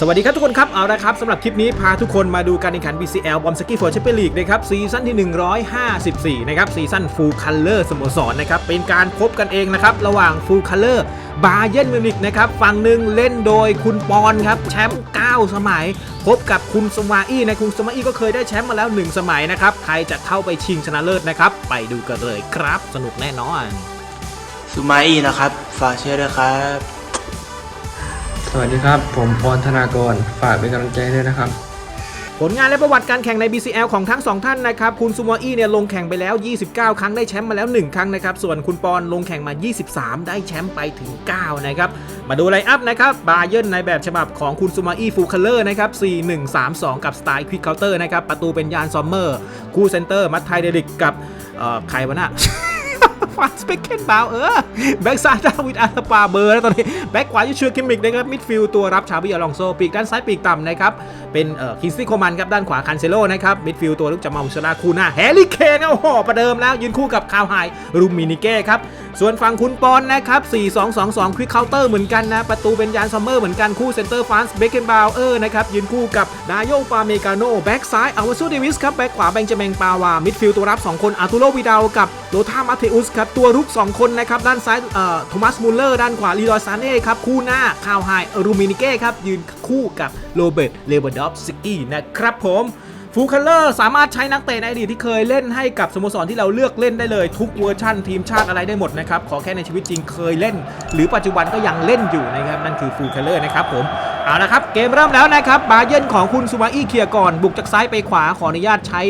สวัสดีครับทุกคนครับ เอาละครับสำหรับคลิปนี้พาทุกคนมาดูการแข่งขัน BCL บอมสกี้ฟอร์แชมเปี้ยนลีกนะครับซีซั่นที่ 154 นะครับซีซั่นฟูลคัลเลอร์สโมสรนะครับเป็นการพบกันเองนะครับ ระหว่างฟูลคัลเลอร์บาเยนมิวนิกนะครับฝั่งหนึ่งเล่นโดยคุณปอนครับ แชมป์ 9 สมัย พบกับคุณสมาอี้นะคุณสมาอี้ก็เคยได้แชมป์มาแล้ว 1 สมัยนะครับ ใครจะเข้าไปชิงชนะเลิศนะครับ ไปดูกันเลยครับ สนุกแน่นอนซูมาอี้นะครับฝากเชียร์ด้วยครับ วัสดีครับ ผมพรธนากร ฝากเป็นกำลังใจด้วยนะครับ ผลงานและประวัติการแข่งใน BCL ของทั้ง 2 ท่านนะครับ คุณซูมอี้เนี่ยลงแข่งไปแล้ว 29 ครั้งได้แชมป์มาแล้ว 1 ครั้งนะครับ ส่วนคุณปอนลงแข่งมา 23 ได้แชมป์ไปถึง 9 นะครับ มาดูไลน์อัพนะครับ บาเยนในแบบฉบับของคุณซูมอี้ฟูคัลเลอร์นะครับ 4-1-3-2 กับสไตล์ควิกเคาน์เตอร์นะครับ ประตูเป็นยานซอมเมอร์ คู่เซนเตอร์ มัตไทเดลิกกับเอ่อใครวะน่ะ ฟานสเปคเคนบาวเออแบ็กซ้ายดาวิดอาร์ปาเบอร์แล้วตอนนี้แบ็กขวายูเชือคิมมิกนะครับมิดฟิลด์ตัวรับชาบิอลองโซปีกด้านซ้ายปีกต่ำนะครับเป็นเอ่อคินซี่โคมันครับด้านขวาคันเซโลนะครับมิดฟิลด์ตัวลูกจะมาอุชลาคูน่าแฮร์รี่เคนเอาห่อประเดิมแล้วยืนคู่กับคาวไฮรูมินิเก้ครับ ส่วนฝั่งคุณปอนนะครับ 4-2-2-2 ควิกเคาน์เตอร์เหมือนกันนะ ประตูเป็นยานซัมเมอร์เหมือนกันคู่เซนเตอร์ฟานส์เบคเกนบาวเออร์นะครับ ยืนคู่กับดายโยปาเมกาโนแบ็กซ้ายอาวาซูเดวิสครับ แบ็กขวาแบงจาเมงปาวา มิดฟิลด์ตัวรับ 2 คนอาร์ตูโรวิดาลกับโลธามาเทอุสครับ ตัวรุก 2 คนนะครับ ด้านซ้ายเอ่อโทมัสมูลเลอร์ด้านขวาลีรอยซานเน่ครับคู่หน้าคาวไฮรูมินิเก้ครับยืนคู่กับโรเบิร์ตเลเวอร์ดอฟสกี้นะครับผม ฟูคัลเลอร์สามารถใช้นักเตะในอดีตที่เคยเล่นให้กับสโมสรที่เราเลือกเล่นได้เลย ทุกเวอร์ชั่นทีมชาติอะไรได้หมดนะครับ ขอแค่ในชีวิตจริงเคยเล่น หรือปัจจุบันก็ยังเล่นอยู่นะครับ นั่นคือฟูคัลเลอร์นะครับผม เอาละครับ เกมเริ่มแล้วนะครับ บาเยนของคุณซูมาอี้เคลียร์ก่อน บุกจากซ้ายไปขวาขออนุญาตใช้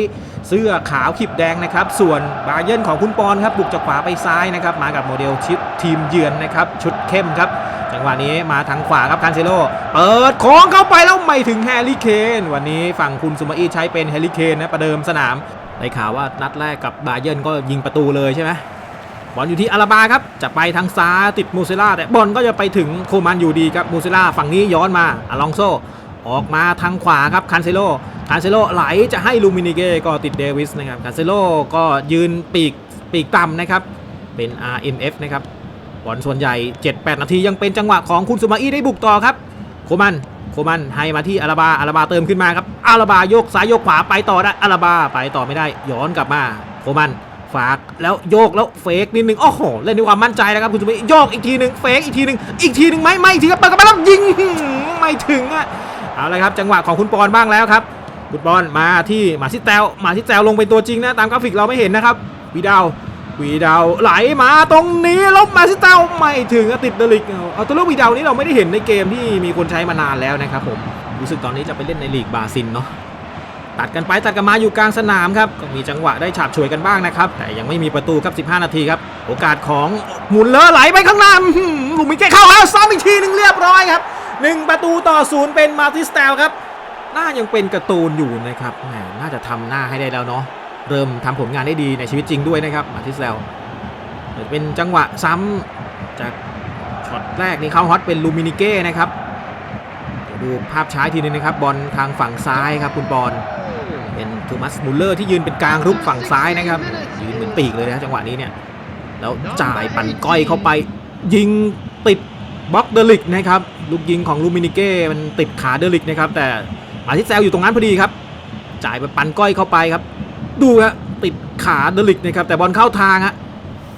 เสื้อขาวขีบแดงนะครับ ส่วนบาเยนของคุณปอนครับบุกจากขวาไปซ้ายนะครับมากับโมเดลชิปทีมเยือนนะครับชุดเข้มครับ จังหวะนี้มาทางขวาครับคานเซโลเปิดโค้งเข้าไปแล้วไม่ถึงแฮร์รี่เคนวันนี้ฝั่งคุณซูมาอี้ใช้เป็นแฮร์รี่เคนนะประเดิมสนามได้ข่าวว่านัดแรกกับบาเยิร์นก็ยิงประตูเลยใช่ไหมบอลอยู่ที่อาราบาครับ จะไปทางซ้ายติดมูเซล่าแต่บอลก็จะไปถึงโคมันอยู่ดีครับมูเซล่าฝั่งนี้ย้อนมาอลองโซออกมาทางขวาครับคานเซโลคานเซโลไหลจะให้ลูมินิเกก็ติดเดวิสนะครับคานเซโลก็ยืนปีกปีกต่ำนะครับเป็น RMF นะครับ บอลส่วนใหญ่ 7-8 นาทียังเป็นจังหวะของคุณสุมาอี้ได้บุกต่อครับ โคมันโคมันให้มาที่อาราบาอาราบาเติมขึ้นมาครับอาราบาโยกซ้ายโยกขวาไปต่อได้อาราบาไปต่อไม่ได้ย้อนกลับมา โคมันฝากแล้วโยกแล้วเฟกนิดนึงโอ้โหเล่นด้วยความมั่นใจนะครับคุณสุมาอี้โยกอีกทีหนึ่งเฟกอีกทีหนึ่งอีกทีหนึ่งไม่ไม่ทีครับเปิดกลับมาแล้วยิงไม่ถึงอะเอาละครับจังหวะของคุณปอนบ้างแล้วครับคุณปอนมาที่หมาซิแตวหมาซิแตวลงเป็นตัวจริงนะตามกราฟิกเราไม่เห็นนะครับวีดาว วีดาวไหลมาตรงนี้ลบมาซิเตาไม่ถึงติดเดลิกเอาตัวเลือกวีดาวนี้เราไม่ได้เห็นในเกมที่มีคนใช้มานานแล้วนะครับผมรู้สึกตอนนี้จะไปเล่นในลีกบราซิลเนาะตัดกันไปตัดกันมาอยู่กลางสนามครับก็มีจังหวะได้ฉาบฉวยกันบ้างนะครับแต่ยังไม่มีประตูครับ 15 นาทีครับ โอกาสของหมุนเลอไหลไปข้างหน้าหลุมมิเกเข้าแล้วซ้ำอีกทีหนึงเรียบร้อยครับหนึ่งประตูต่อศูนย์เป็นมาติสเตลครับหน้ายังเป็นการ์ตูนอยู่นะครับน่าจะทำหน้าให้ได้แล้วเนาะ เริ่มทำผลงานได้ดีในชีวิตจริงด้วยนะครับมาติสเตลเป็นจังหวะซ้ำจากช็อตแรกนี่เข้าฮอตเป็นลูมินิเก้นะครับดูภาพช้าทีนึงนะครับบอลทางฝั่งซ้ายครับคุณบอลเป็นโทมัสมูลเลอร์ที่ยืนเป็นกลางรุกฝั่งซ้ายนะครับยืนเหมือนปีกเลยนะจังหวะนี้เนี่ยแล้วจ่ายปั่นก้อยเข้าไป ยิงติดบล็อกเดลิกนะครับลูกยิงของลูมินิเก้มันติดขาเดลิกนะครับแต่อาทิตย์แซลอยู่ตรงนั้นพอดีครับ จ่ายไปปั่นก้อยเข้าไปครับ ดูฮะติดขาเดลิกนะครับแต่บอลเข้าทางฮะ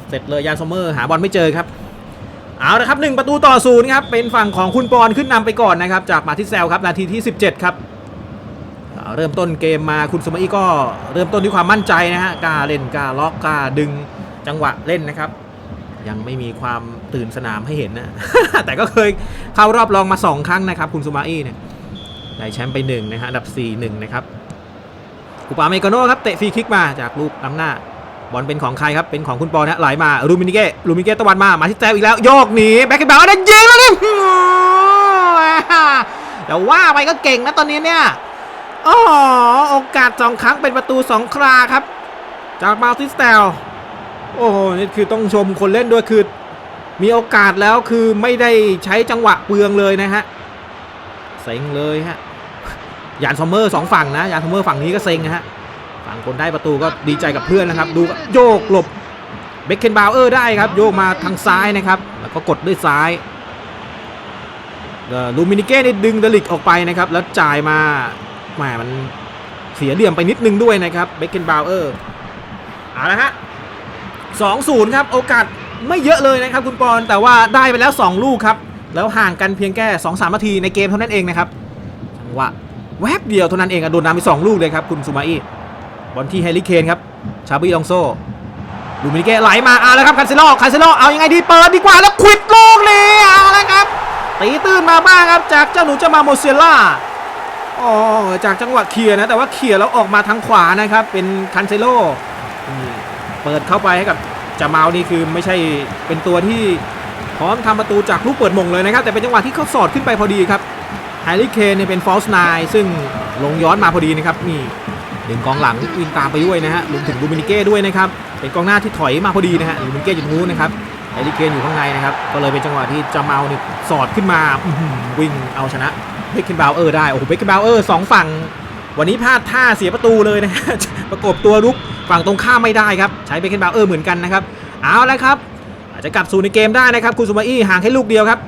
เสร็จเลยยานซอมเมอร์หาบอลไม่เจอครับเอาละครับหนึ่งประตูต่อศูนย์ครับเป็นฝั่งของคุณปอนขึ้นนำไปก่อนนะครับจากมาทิเซลครับนาทีที่ 17 ครับเเริ่มต้นเกมมาคุณสมัยก็เริ่มต้นด้วยความมั่นใจนะฮะกล้าเล่นกล้าล็อกกล้าดึงจังหวะเล่นนะครับ ยังไม่มีความตื่นสนามให้เห็นนะแต่ก็เคยเข้ารอบรองมา 2 ครั้งนะครับ คุณซูมาอี้เนี่ยได้แชมป์ไปหนึ่งนะฮะอันดับ4 1นะครับ อุปาเมกาโน่ครับเตะฟรีคิกมาจากลูกล้ำหน้า บอลเป็นของใครครับ เป็นของคุณปอนะไหลมาลูมินิเก้ลูมินิเก้ตะวันมา มาที่แจวอีกแล้ว โยกหนีแบ็คเก็ตบอลได้ยิงแล้วนี่แต่ว่าไปก็เก่งนะตอนนี้เนี่ยอ๋อโอกาสสองครั้งเป็นประตูสองคราครับ จากมาติสเตลโอ้โหนี่คือต้องชมคนเล่นด้วยคือ มีโอกาสแล้วคือไม่ได้ใช้จังหวะเปลืองเลยนะฮะเซ็งเลยฮะ ยานซอมเมอร์สองฝั่งนะยานซอมเมอร์ฝั่งนี้ก็เซ็งนะฮะฝั่งคนได้ประตูก็ดีใจกับเพื่อนนะครับ ดูโยกหลบเบคเคนบาวเออร์ได้ครับ โยกมาทางซ้ายนะครับแล้วก็กดด้วยซ้ายลูมินิเก้นี่ดึงเดลิกออกไปนะครับ แล้วจ่ายมาแหมมันเสียเหลี่ยมไปนิดนึงด้วยนะครับเบคเกนบาวเออร์เอาละฮะ2-0ครับโอกาสไม่เยอะเลยนะครับคุณปอนแต่ว่าได้ไปแล้ว 2 ลูกครับ แล้วห่างกันเพียงแค่2-3นาทีในเกมเท่านั้นเองนะครับจังหวะ แวบเดียวเท่านั้นเองอะโดนนำไป2ลูกเลยครับคุณซูมาอีบอลที่แฮร์รี่เคนครับชาบีลองโซลูมินิเก้ไหลมาเอาแล้วครับคาเซโลคาเซโลเอายังไงดีเปิดดีกว่าแล้วควิดลูกนี้เอาแล้วครับตีตื้นมาบ้างครับจากเจ้าหนูเจะมาโมเซล่าอ๋อจากจังหวะเคลียร์นะแต่ว่าเคลียร์แล้วออกมาทางขวานะครับเป็นคันเซโลเปิดเข้าไปให้กับจามาลนี่คือไม่ใช่เป็นตัวที่พร้อมทำประตูจากลูกเปิดมงเลยนะครับ แต่เป็นจังหวะที่เขาสอดขึ้นไปพอดีครับ ฮร์รี่เคนเนี่ยเป็นฟอลส์ไนซึ่งลงย้อนมาพอดีนะครับนี่ดึงกองหลังวิ่งตามไปด้วยนะฮะรวมถึงลูมินิเก้ด้วยนะครับเป็นกองหน้าที่ถอยมาพอดีนะฮะลูมินิเก้อยู่ตรงนู้นนะครับแฮร์รี่เคนอยู่ข้างในนะครับก็เลยเป็นจังหวะที่จามาลเนี่ยสอดขึ้นมาวิ่งเอาชนะเบคเคนบาวเออร์ได้โอ้โหเบคเคนบาวเออร์สองฝั่ง วันนี้พลาดท่าเสียประตูเลยนะฮะประกบตัวรุกฝั่งตรงข้ามไม่ได้ครับใช้เบคเคนบาวเออร์เหมือนกันนะครับเอาแล้วครับ อาจจะกลับสู่ในเกมได้นะครับคุณซูมาอี้ห่างแค่ลูกเดียวครับ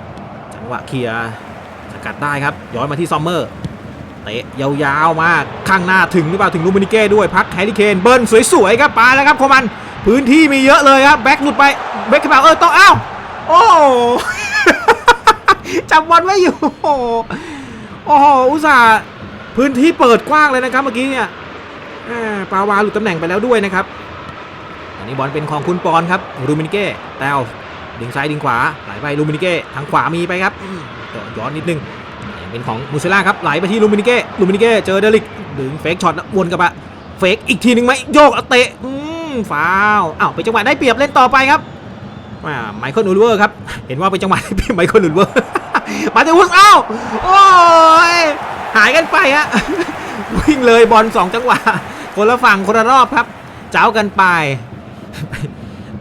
จังหวะเคลียร์ กัดได้ครับ ย้อนมาที่ซอมเมอร์เตะยาวๆมาข้างหน้าถึงหรือเปล่าถึงลูมินิเก้ด้วยพักแฮร์รี่เคนเบิร์นสวยๆครับไปแล้วครับโคมันพื้นที่มีเยอะเลยครับแบ็คหลุดไปเบคเคนบาวเออต้องอ้าวโอ้จับบอลไม่อยู่โอ้โหอุตส่าห์พื้นที่เปิดกว้างเลยนะครับเมื่อกี้เนี่ยปาวาหลุดตำแหน่งไปแล้วด้วยนะครับอันนี้บอลเป็นของคุณปอนครับลูมินิเก้แต้วดึงซ้ายดึงขวาไหลไปลูมินิเก้ทางขวามีไปครับ ย้อนนิดนึงเป็นของมูเซล่าครับไหลไปที่ลูมินิเก้ลูมินิเก้เจอเดลิกดึงเฟกช็อตวนกลับมาเฟกอีกทีหนึ่งไหมโยกเตะอืมฟาวอ้าวเป็นจังหวะได้เปรียบเล่นต่อไปครับอ่าไมเคิลอูลเวอร์ครับเห็นว่าเป็นจังหวะได้เปรียบไมเคิลอูลเวอร์มาเตอุสอ้าวโอ้ยหายกันไปฮะวิ่งเลยบอลสองจังหวะคนละฝั่งคนละรอบครับ เจ้ากันไป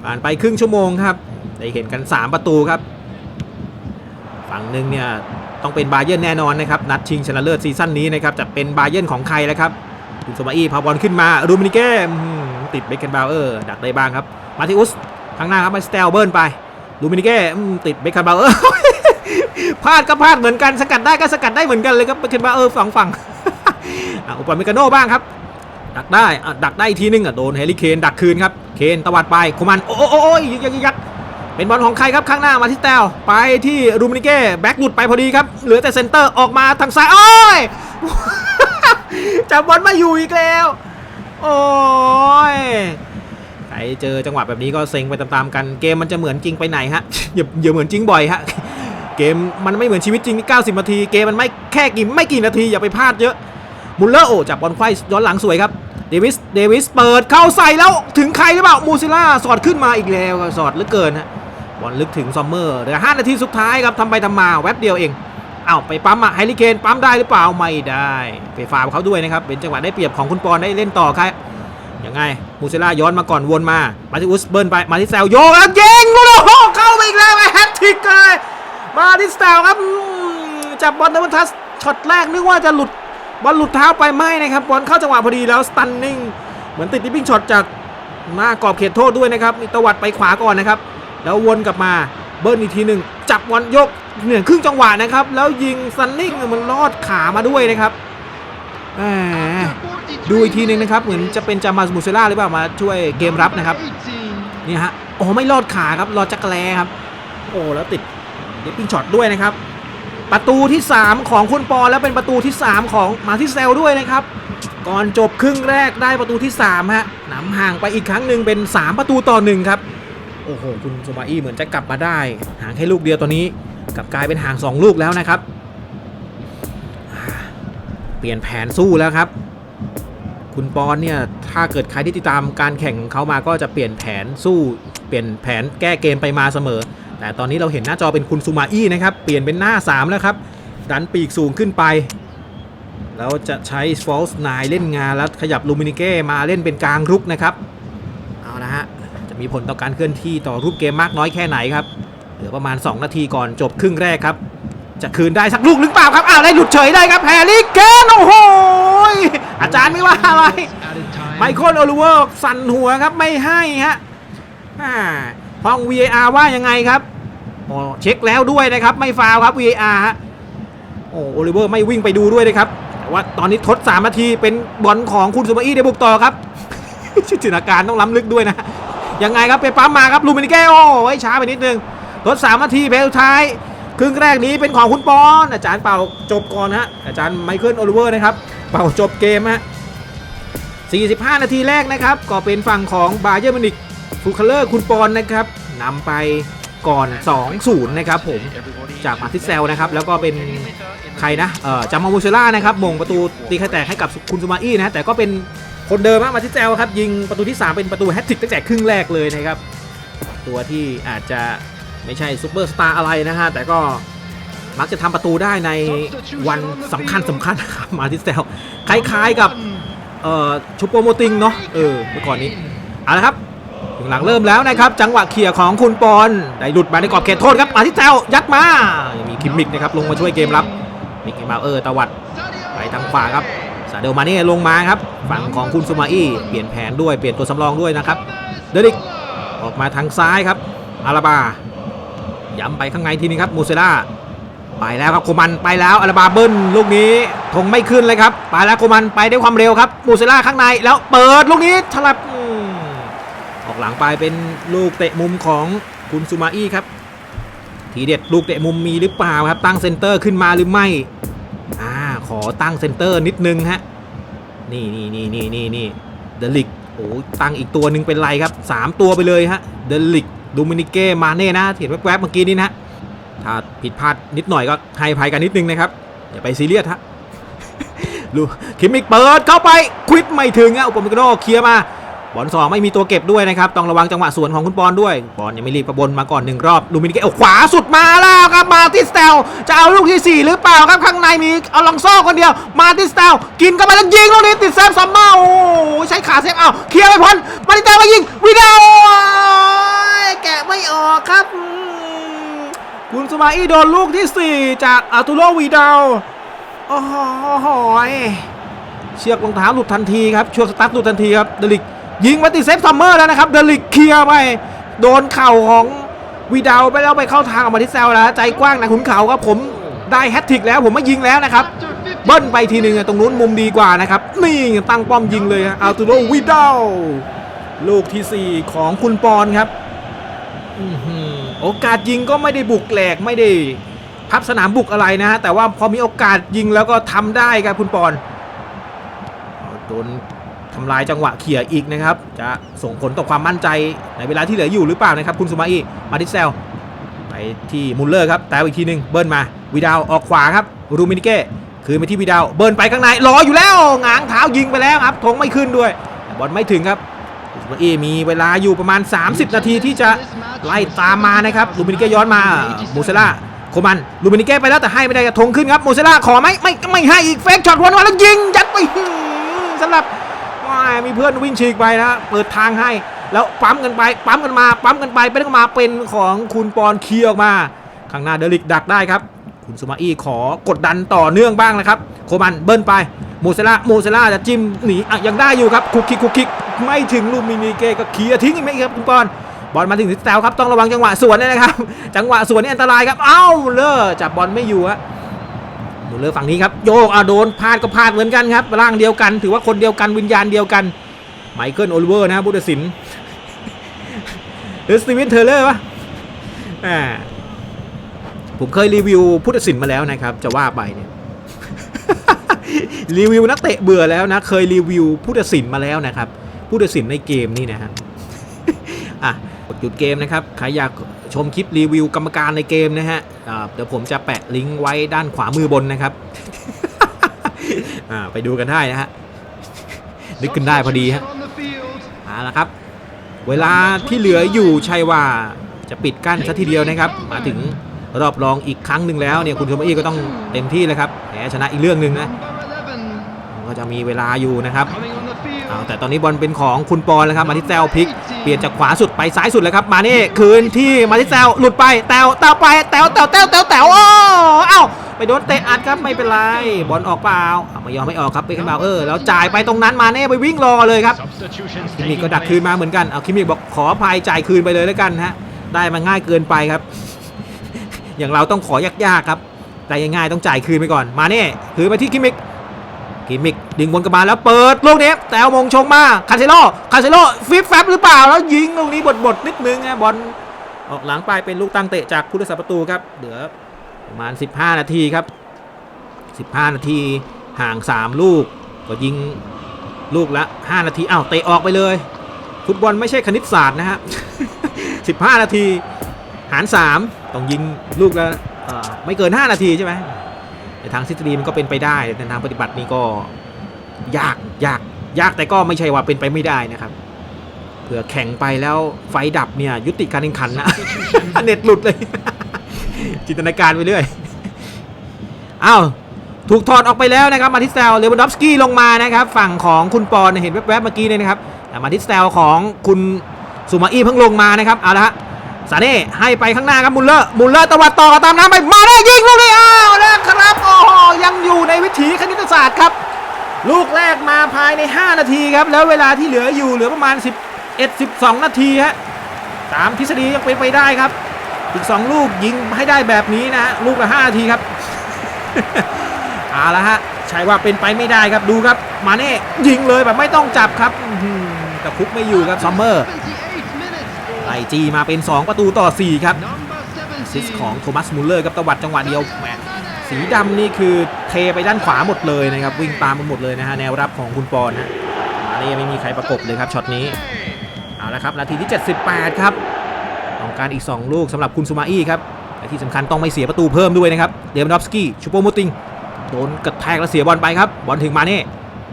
ผ่านไปครึ่งชั่วโมงครับ ได้เห็นกัน 3 ประตูครับ ฝั่งหนึ่งเนี่ยต้องเป็นบาเยิร์นแน่นอนนะครับนัดชิงชนะเลิศซีซั่นนี้นะครับจะเป็นบาเยิร์นของใครแล้วครับคุณสมาอีพาบอลขึ้นมารูมินิเก้ติดเบคเกนบาวเออร์ดักได้บ้างครับมาทิอุสข้างหน้าครับมาสเตลเบิร์นไปรูมินิเก้ติดเบคเกนบาวเออร์พลาดก็พลาดเหมือนกันสกัดได้ก็สกัดได้เหมือนกันเลยครับเบคเกนบาวเออร์ฝั่งฝั่งอะอุปมิกาโน่บ้างครับดักได้อดักได้อีกทีนึงอะโดนแฮร์รี่เคนดักคืนครับเคนตวัดไปโคมันโอ้โอ้ยยักยักยก เป็นบอลของใครครับข้างหน้ามาที่แตวไปที่รูมินิเก้แบ็กหลุดไปพอดีครับ เหลือแต่เซนเตอร์ออกมาทางซ้ายโอ้ยจับบอลมาอยู่อีกแล้ว โอ้ยใครเจอจังหวะแบบนี้ก็เซ็งไปตามๆกันเกมมันจะเหมือนจริงไปไหนฮะอย่าอย่าเหมือนจริงบ่อยฮะเกมมันไม่เหมือนชีวิตจริงที่90นาทีเกมมันไม่แค่กี่ไม่กี่นาทีอย่าไปพลาดเยอะมุลเลอร์โอ้จับบอลไขว้ย้อนหลังสวยครับเดวิสเดวิสเปิดเข้าใส่แล้วถึงใครหรือเปล่ามูซิล่าสอดขึ้นมาอีกแล้วสอดเหลือเกินฮะ บอลลึกถึงซอมเมอร์เหลือ5นาทีสุดท้ายครับทำไปทำมาแวบเดียวเองเอาไปปั๊มอะไฮริเคนปั๊มได้หรือเปล่าไม่ได้ไปฟาวเขาด้วยนะครับเป็นจังหวะได้เปรียบของคุณปอนได้เล่นต่อครับยังไงมูเซล่าย้อนมาก่อนวนมามาที่อุสเบิร์นไปมาที่แซวโยกแล้วยิงลูกโอ้โหเข้าไปอีกแล้วแฮตทริกเลยมาที่แซวครับจับบอลเดวันทัสช็อตแรกนึกว่าจะหลุดบอลหลุดเท้าไปไม่นะครับบอลเข้าจังหวะพอดีแล้วสตันนิ่งเหมือนติดดิปปิ้งช็อตจากหน้ากรอบเขตโทษด้วยนะครับมีตวัดไปขวาก่อนนะครับ แล้ววนกลับมาเบิร์นอีกทีหนึ่งจับบอลยกเหนือครึ่งจังหวะนะครับ แล้วยิงซันนิ่งมันลอดขามาด้วยนะครับดูอีกทีหนึ่งนะครับ เหมือนจะเป็นจามาสมูเซล่าหรือเปล่ามาช่วยเกมรับนะครับนี่ฮะโอ้ไม่ลอดขาครับลอดจักรแลครับ โอ้แล้วติดดิปปิ้งช็อตด้วยนะครับ ประตูที่ 3 ของคุณปอแล้วเป็นประตูที่ 3 ของมาที่เซลด้วยนะครับ ก่อนจบครึ่งแรกได้ประตูที่3ฮะนำห่างไปอีกครั้งหนึ่งเป็น 3 ประตูต่อหนึ่งครับ โอ้โห คุณโซมาอี้เหมือนจะกลับมาได้ห่างแค่ลูกเดียวตอนนี้กลับกลายเป็นห่าง 2 ลูกแล้วนะครับ เปลี่ยนแผนสู้แล้วครับ คุณปอนเนี่ย ถ้าเกิดใครที่ติดตามการแข่งของเขามาก็จะเปลี่ยนแผนสู้เปลี่ยนแผนแก้เกมไปมาเสมอ แต่ตอนนี้เราเห็นหน้าจอเป็นคุณซูมาอี้นะครับ เปลี่ยนเป็นหน้า 3 แล้วครับ ดันปีกสูงขึ้นไป แล้วจะใช้ false 9 เล่นงานแล้วขยับลูมินิเก้มาเล่นเป็นกลางรุกนะครับ เอานะฮะ จะ มีผลต่อการเคลื่อนที่ต่อรูปเกมมากน้อยแค่ไหนครับ เหลือประมาณ 2 นาทีก่อนจบครึ่งแรกครับ จะคืนได้สักลูกหรือเปล่าครับ อ้าวได้หลุดเฉยได้ครับแฮร์รี่เกนโอ้โหอาจารย์ไม่ว่าอะไร ไมเคิลโอลิเวอร์สั่นหัวครับไม่ให้ฮะอ่าห้อง VAR ว่ายังไงครับอ๋อเช็คแล้วด้วยนะครับ ไม่ฟาวครับ VAR ฮะโอ้โอลิเวอร์ไม่วิ่งไปดูด้วยนะครับแต่ว่าตอนนี้ทด 3 นาทีเป็นบอลของคุณซูมาอี้ได้บุกต่อครับ จินตนาการต้องล้ำลึกด้วยนะ ยังไงครับไปปั๊มมาครับลูมินิเกโอ้ไว้ช้าไปนิดนึงทด3นาทีเพลสุดท้าย ครึ่งแรกนี้เป็นของคุณปอน อาจารย์เป่าจบก่อนฮะอาจารย์ไมเคิลโอลิเวอร์นะครับ เป่าจบเกมฮะ45 นาทีแรกนะครับ ก็เป็นฝั่งของบาเยอร์มินิกฟูคาเลอร์คุณปอนนะครับนำไปก่อน 2-0 นะครับผมจากมาทิเซลนะครับ แล้วก็เป็นใครนะเอ่อจามามูเชล่านะครับมงประตูตีไข่แตกให้กับคุณซูมาอี้นะแต่ก็เป็น คนเดิมฮะมาทิสเซลครับยิงประตูที่ 3 เป็นประตูแฮตทริกตั้งแต่ครึ่งแรกเลยนะครับ ตัวที่อาจจะไม่ใช่ซูเปอร์สตาร์อะไรนะฮะ แต่ก็มักจะทำประตูได้ในวันสำคัญสำคัญครับมาทิสเซลคล้ายๆกับเอ่อชูโปโมติงเนาะเออเมื่อก่อนนี้เอาละครับถึงหลังเริ่มแล้วนะครับ จังหวะเคลียร์ของคุณปอนได้หลุดมาในกรอบเขตโทษครับมาที่แซวยัดมายังมีคิมมิกนะครับลงมาช่วยเกมรับมิกเกมาเออร์ตวัดไปทางขวาครับ ซาเดลมาเน่ลงมาครับฝั่งของคุณซูมาอี้เปลี่ยนแผนด้วยเปลี่ยนตัวสำรองด้วยนะครับ เดริกออกมาทางซ้ายครับอาราบาย้ำไปข้างในทีนี้ครับมูเซล่าไปแล้วครับโคมันไปแล้วอาราบาเบิ้ลลูกนี้ธงไม่ขึ้นเลยครับไปแล้วโคมันไปด้วยความเร็วครับมูเซล่าข้างในแล้วเปิดลูกนี้ฉลับออกหลังไปเป็นลูกเตะมุมของคุณซูมาอี้ครับทีเด็ดลูกเตะมุมมีหรือเปล่าครับตั้งเซนเตอร์ขึ้นมาหรือไม่ ขอตั้งเซนเตอร์นิดนึงฮะ นี่นี่นี่นี่นี่นี่เดลิกโอ้ตั้งอีกตัวหนึ่งเป็นไรครับสามตัวไปเลยฮะ เดลิกดูมินิเก้มาเน่นะเห็นแวบๆเมื่อกี้นี้นะถ้าผิดพลาดนิดหน่อยก็ให้ภัยกันนิดนึงนะครับอย่าไปซีเรียสฮะลูคิมิกเปิดเข้าไปควิดไม่ถึงอะอุปมิกโนเคลียร์มา บอลสองไม่มีตัวเก็บด้วยนะครับ ต้องระวังจังหวะสวนของคุณปอนด้วย บอลยังไม่รีบประบนมาก่อนหนึ่งรอบลูมินิเกเอาขวาสุดมาแล้วครับมาติสเตลจะเอาลูกที่ 4 หรือเปล่าครับข้างในมีเอาลองโซ่คนเดียว มาติสเตลกินเข้าไปแล้วยิงลูกนี้ติดเซฟซัมเมอร์โอ้ใช้ขาเซฟเอาเคลียร์ไปพ้นมาติสเตลมายิงวิดีโอแกะไม่ออกครับคุณสมาอี้โดนลูกที่ 4 จากอาตูโรวีดาลโอ้โหเชือกรองเท้าหลุดทันทีครับช่วงสตาร์ทหลุดทันทีครับเดลิก ยิงมาติดเซฟซัมเมอร์แล้วนะครับเดลิกเคลียร์ไป โดนเข่าของวีดาลไปแล้วไปเข้าทางออกมาที่แซวแล้ว ใจกว้างนะขุนเขาครับผมได้แฮตทริกแล้วผมไม่ยิงแล้วนะครับ เบิ้ลไปทีหนึ่งตรงนู้นมุมดีกว่านะครับ นี่ตั้งป้อมยิงเลยอาร์ตูโรวีดาลลูกที่ 4 ของคุณปอนครับอโอกาสยิงก็ไม่ได้บุกแหลกไม่ได้พับสนามบุกอะไรนะฮะแต่ว่าพอมีโอกาสยิงแล้วก็ทำได้ครับคุณปอนโดนำลายจังหวะเขี่ยอีกนะครับ จะส่งผลต่อความมั่นใจในเวลาที่เหลืออยู่หรือเปล่านะครับ คุณสุมาอีมาดิเซลไปที่มุลเลอร์ครับแต่อีกทีหนึ่งเบิร์นมาวีดาวออกขวาครับรูมินิเก้คืนไปที่วีดาวเบิร์นไปข้างในรออยู่แล้วง้างเท้ายิงไปแล้วครับธงไม่ขึ้นด้วยบอลไม่ถึงครับคุณสุมาอีมีเวลาอยู่ประมาณ 30 นาทีที่จะไล่ตามมานะครับลูมินิเก้ย้อนมามูเซล่าโคมันลูมินิเก้ไปแล้วแต่ให้ไม่ได้กระทงขึ้นครับมูเซล่าขอไหมไม่ไม่ให้อีกเฟกช็อตวนมาแล้วยิงยัดไปสำหรับ มีเพื่อนวิ่งฉีกไปนะเปิดทางให้ แล้วปั๊มกันไป ปั๊มกันมา ปั๊มกันไปเป็นมาเป็นของคุณปอนเคียออกมา ข้างหน้าเดลิกดักได้ครับ คุณสุมาอี้ขอกดดันต่อเนื่องบ้างนะครับ โคมันเบิ้ลไปมูเซล่ามูเซล่าจะจิ้มหนีอะยังได้อยู่ครับคุกคิกคุกคิกไม่ถึงลูมินิเกก็เคลียร์ทิ้งอีกไหมครับคุณปอนบอลมาถึงทิศแซวครับต้องระวังจังหวะสวนด้วยนะครับ จังหวะสวนนี่อันตรายครับ เอ้าเลอจับบอลไม่อยู่ฮะ มูเลอร์ฝั่งนี้ครับโยกอะโดนพลาดก็พลาดเหมือนกันครับร่างเดียวกัน ถือว่าคนเดียวกันวิญญาณเดียวกันไมเคิลโอลิเวอร์นะผู้ตัดสินหรือสตีเวนเทเลอร์ปะอ่าผมเคยรีวิวผู้ตัดสินมาแล้วนะครับ จะว่าไปเนี่ยรีวิวนักเตะเบื่อแล้วนะ เคยรีวิวผู้ตัดสินมาแล้วนะครับผู้ตัดสินในเกมนี่นะฮะอะ หยุดเกมนะครับ ใครอยากชมคลิปรีวิวกรรมการในเกมนะฮะเดี๋ยวผมจะแปะลิงก์ไว้ด้านขวามือบนนะครับไปดูกันได้นะฮะ นึกขึ้นได้พอดีฮะเอาละครับ เวลาที่เหลืออยู่ใช่ว่าจะปิดกั้นซะทีเดียวนะครับ มาถึงรอบรองอีกครั้งหนึ่งแล้วเนี่ยคุณโทมี่ก็ต้องเต็มที่เลยครับแพ้ชนะอีกเรื่องหนึ่งนะก็จะมีเวลาอยู่นะครับ เอาแต่ตอนนี้บอลเป็นของคุณปอนแล้วครับมาที่แซวพลิกเปลี่ยนจากขวาสุดไปซ้ายสุดเลยครับมานี่คืนที่มาที่แซวหลุดไปแตวแตวไปแตวแตวแตวแตวแตวโอ้เอ้าไปโดนเตะอัดครับไม่เป็นไรบอลออกเปล่าอะไม่ยอมไม่ออกครับไปขึ้นมาเออแล้วจ่ายไปตรงนั้นมาเน่ไปวิ่งรอเลยครับคิมิกก็ดักคืนมาเหมือนกันเอาคิมิกบอกขออภัยจ่ายคืนไปเลยแล้วกันฮะได้มาง่ายเกินไปครับ อย่างเราต้องขอยากๆครับได้ง่ายๆต้องจ่ายคืนไปก่อน มาเน่คืนไปที่คิมิก คิมิกดึงบนกระบาลแล้วเปิดลูกนี้แต่เอามงชงมาคาเซโลคาเซโลฟิปแฟบหรือเปล่าแล้วยิงลูกนี้บดๆนิดนึงนะบอลออกหลังไปเป็นลูกตั้งเตะจากผู้รักษาประตูครับเหลือประมาณ 15 นาทีครับ 15 นาทีห่าง 3 ลูก ก็ยิงลูกละ 5 นาทีอ้าวเตะออกไปเลย ฟุตบอลไม่ใช่คณิตศาสตร์นะฮะ 15 นาทีหาร 3 ต้องยิงลูกละไม่เกิน 5 นาทีใช่ไหม ในทางทฤษฎีมันก็เป็นไปได้แต่ในทางปฏิบัตินี่ก็ยากยากยากแต่ก็ไม่ใช่ว่าเป็นไปไม่ได้นะครับเผื่อแข่งไปแล้วไฟดับเนี่ยยุติการแข่งขันนะเน็ตหลุดเลย จินตนาการไปเรื่อยอ้าวถูกถอดออกไปแล้วนะครับมาทิสเตลเลวันดอฟสกี้ลงมานะครับ ฝั่งของคุณปอนเห็นแวบๆเมื่อกี้เลยนะครับมาทิสเตลของคุณซูมาอี้เพิ่งลงมานะครับเอาละฮะ ซาเน่ให้ไปข้างหน้าครับมุลเลอร์มุลเลอร์ตวัดต่อตามน้ำไปมาได้ยิงลูกนี้อ้าวแล้วครับโอ้โหยังอยู่ในวิถีคณิตศาสตร์ครับ ลูกแรกมาภายใน 5 นาทีครับ แล้วเวลาที่เหลืออยู่เหลือประมาณ 11 12 นาทีฮะตามทฤษฎียังเป็นไปได้ครับ อีก 2 ลูกยิงให้ได้แบบนี้นะลูกละ5นาทีครับเอาละฮะใช่ว่าเป็นไปไม่ได้ครับดูครับ มาเน่ยิงเลยแบบไม่ต้องจับครับแต่คุกไม่อยู่ครับซัมเมอร์ ไล่จีมาเป็น 2 ประตูต่อ 4 ครับซิสของโทมัสมุลเลอร์กับตวัดจังหวะเดียวแหมสีดำนี่คือเทไปด้านขวาหมดเลยนะครับ วิ่งตามมาหมดเลยนะฮะแนวรับของคุณปอนนะมาเน่ไม่มีใครประกบเลยครับช็อตนี้ เอาละครับนาทีที่ 78 ครับ ต้องการอีก 2 ลูกสำหรับคุณซูมาอี้ครับและที่สำคัญต้องไม่เสียประตูเพิ่มด้วยนะครับเดมอนดอฟสกี้ชูโปโมติงโดนกระแทกแล้วเสียบอลไปครับบอลถึงมาเน่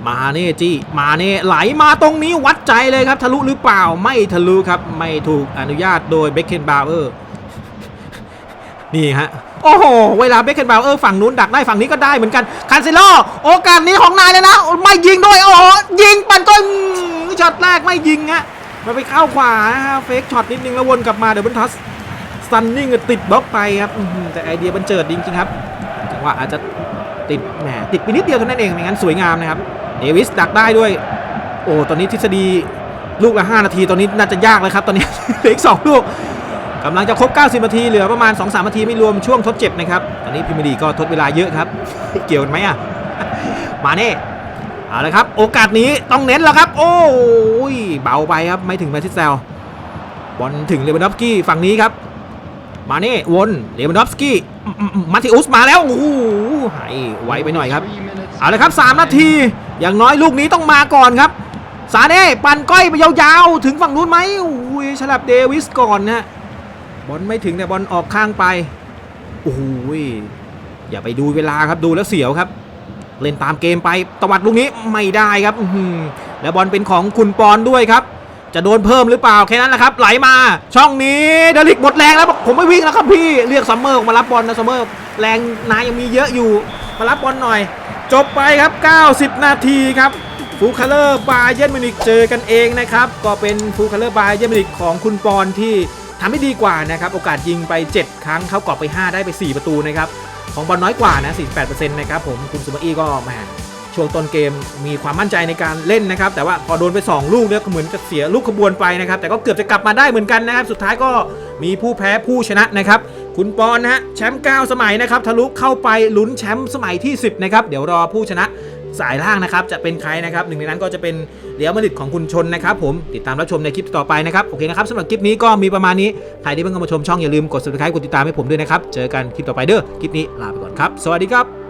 มาเน่จี้มาเน่ไหลมาตรงนี้วัดใจเลยครับ ทะลุหรือเปล่าไม่ทะลุครับ ไม่ถูกอนุญาตโดยเบคเคนบาวเออร์นี่ฮะโอ้โห เวลาเบคเคนบาวเออร์ฝั่งนู้นดักได้ฝั่งนี้ก็ได้เหมือนกันคันเซโลโอกาสนี้ของนายเลยนะไม่ยิงด้วยโอ้โหยิงปันต้นช็อตแรกไม่ยิงฮะมันไปเข้าขวาฮะเฟกช็อตนิดนึงแล้ววนกลับมาเดี๋ยวบันทัสซันนิ่งติดบล็อกไปครับแต่ไอเดียบันเจิดจริงๆครับจังหวะอาจจะติดแหมติดไปนิดเดียวเท่านั้นเองไม่งั้นสวยงามนะครับ เดวิสดักได้ด้วย โอ้ตอนนี้ทฤษฎีลูกละ 5 นาที ตอนนี้น่าจะยากเลยครับ ตอนนี้เหลืออีก2ลูกกำลังจะครบ 90 นาที เหลือประมาณ 2-3 นาทีไม่รวมช่วงทดเจ็บนะครับ ตอนนี้พิมยร์ลีก็ทดเวลาเยอะครับ เกี่ยวกันไหมอะ มาเน่เอาละครับ โอกาสนี้ต้องเน้นแล้วครับ โอ้ยเบาไปครับ ไม่ถึงแมททิสเซลบอลถึงเลวานดอฟสกี้ฝั่งนี้ครับ มาเน่วนเลวานดอฟสกี้มอืมอืมมาติอุสมาแล้วโอ้โหหายไวไปหน่อยครับเอาเลยครับ 3 นาที อย่างน้อยลูกนี้ต้องมาก่อนครับ ซาเน่ปั่นก้อยไปยาวๆ ถึงฝั่งนู้นไหมโอ้ยฉลับเดวิสก่อนนะบอลไม่ถึงแต่บอลออกข้างไปโอ้โหอย่าไปดูเวลาครับดูแล้วเสียวครับ เล่นตามเกมไปตวัดลูกนี้ไม่ได้ครับแล้วบอลเป็นของคุณปอนด้วยครับ จะโดนเพิ่มหรือเปล่าแค่นั้นแหละครับ ไหลมาช่องนี้เดลิกหมดแรงแล้วผมไม่วิ่งแล้วครับพี่เรียกซัมเมอร์มารับบอลนะซัมเมอร์แรงนายยังมีเยอะอยู่มารับบอลหน่อย จบไปครับ 90 นาทีครับฟูคาเลอร์บาเยนมิวนิกเจอกันเองนะครับ ก็เป็นฟูคาเลอร์บาเยนมิวนิกของคุณปอนที่ทำให้ดีกว่านะครับ โอกาสยิงไป 7 ครั้งเข้ากรอบไป 5 ได้ไป 4 ประตูนะครับ ของบอลน้อยกว่านะ 48%นะครับผมคุณซูมาอี้ก็แหมช่วงต้นเกมมีความมั่นใจในการเล่นนะครับ แต่ว่าพอโดนไป 2 ลูกเนี่ยเหมือนจะเสียลูกขบวนไปนะครับ แต่ก็เกือบจะกลับมาได้เหมือนกันนะครับ สุดท้ายก็มีผู้แพ้ผู้ชนะนะครับ คุณปอนนะฮะแชมป์9สมัยนะครับทะลุเข้าไปลุ้นแชมป์สมัยที่ 10นะครับเดี๋ยวรอผู้ชนะสายล่างนะครับจะเป็นใครนะครับหนึ่งในนั้นก็จะเป็นเรียวมลิดของคุณชนนะครับผมติดตามรับชมในคลิปต่อไปนะครับโอเคนะครับสำหรับคลิปนี้ก็มีประมาณนี้ใครที่เพิ่งเข้ามาชมช่องอย่าลืมกด subscribe กดติดตามให้ผมด้วยนะครับเจอกันคลิปต่อไปเด้อคลิปนี้ลาไปก่อนครับสวัสดีครับ